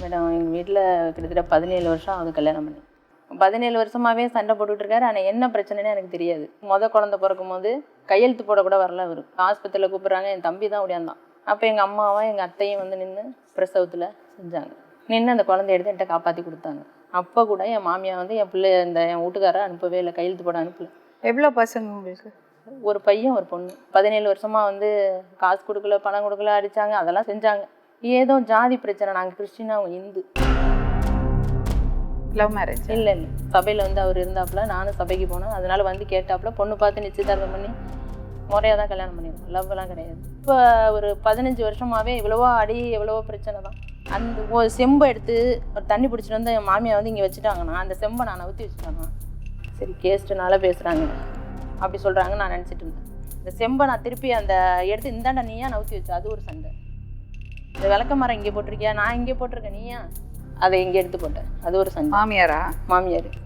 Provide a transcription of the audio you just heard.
Madam எங்கள் வீட்டில் கிட்டத்தட்ட பதினேழு வருஷம் ஆகுது கல்யாணம் பண்ணி. பதினேழு வருஷமாவே சண்டை போட்டுட்டு இருக்காரு ஆனால் என்ன பிரச்சனைன்னு எனக்கு தெரியாது. முத குழந்தை பிறக்கும் போது கையெழுத்து போட கூட வரல அவர். ஆஸ்பத்திரியில் கூப்பிட்றாங்க. என் தம்பி தான் ஓடியாந்தான். அப்போ எங்கள் அம்மாவும் எங்கள் அத்தையும் வந்து நின்று பிரசவத்தில் செஞ்சாங்க. நின்று அந்த குழந்தைய எடுத்து என்கிட்ட காப்பாற்றி கொடுத்தாங்க. அப்போ கூட என் மாமியா வந்து என் பிள்ளை இந்த என் வீட்டுக்காரரை அனுப்பவே இல்லை. கையெழுத்து போட அனுப்பல. எவ்வளோ பசங்க உங்களுக்கு? ஒரு பையன் ஒரு பொண்ணு. பதினேழு வருஷமா வந்து காசு கொடுக்கல பணம் கொடுக்கல அடிச்சாங்க. அதெல்லாம் செஞ்சாங்க. ஏதோ ஜாதி பிரச்சனை நாங்கள் கிறிஸ்டின் அவங்க இந்து. லவ் மேரேஜ் இல்லை இல்லை. சபையில் வந்து அவர் இருந்தாப்புல நானும் சபைக்கு போனேன் அதனால வந்து கேட்டாப்புல பொண்ணு பார்த்து நிச்சயதார்த்தம் பண்ணி முறையாக தான் கல்யாணம் பண்ணியிருக்கோம் லவ்லாம் கிடையாது. இப்போ ஒரு பதினஞ்சு வருஷமாவே எவ்வளவோ அடி எவ்வளவோ பிரச்சனை தான். அந்த ஒரு செம்பை எடுத்து ஒரு தண்ணி பிடிச்சிட்டு வந்து என் மாமியை வந்து இங்கே வச்சுட்டாங்கண்ணா அந்த செம்பை நான் நவுத்தி வச்சுட்டாங்க சரி கேஸ்ட்டுனால பேசுகிறாங்க அப்படி சொல்கிறாங்க நான் நினச்சிட்டு இருந்தேன். இந்த செம்பை நான் திருப்பி அந்த எடுத்து இந்தாண்டா நீயா நவுத்தி வச்சு? அது ஒரு சண்டை. இந்த விளக்க மரம் இங்கே போட்டிருக்கியா? நான் இங்கே போட்டிருக்கேன். நீயா அதை இங்கே எடுத்து போட்டேன் அது ஒரு சண்டை மாமியாரா? மாமியார்.